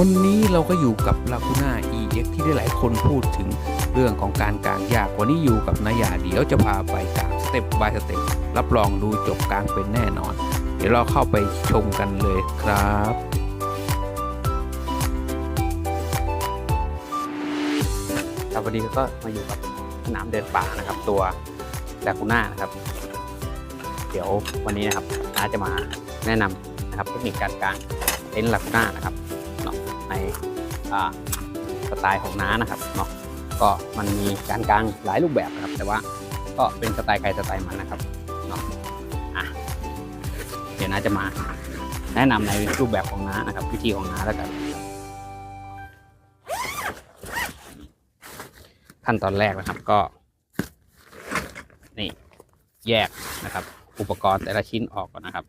วันนี้เราก็อยู่กับ Laguna EX ที่ได้หลายคนพูดถึงเรื่องของการกางยาก วันนี้อยู่กับนายาเดี๋ยวจะพาไปกางสเต็ป by สเต็ปรับรองดูจบกางเป็นแน่นอน เดี๋ยวเราเข้าไปชมกันเลยครับครับวันนี้ก็มาอยู่กับสนามเดินป่านะครับ ตัวดากูน่านะครับ เดี๋ยววันนี้นะครับน้าจะมาแนะนำนะครับเทคนิคการกางเต็นท์ลากูน่านะครับ สไตล์ของน้านะครับเนาะก็มันมีการกางหลายรูปแบบนะครับ แต่ว่าก็เป็นสไตล์ใครสไตล์มันนะครับเนาะอะเดี๋ยวน้าจะมาแนะนำในรูปแบบของน้านะครับ วิธีของน้าแล้วกันขั้นตอนแรกนะครับก็ นี่แยกนะครับ อุปกรณ์แต่ละชิ้นออกก่อนนะครับ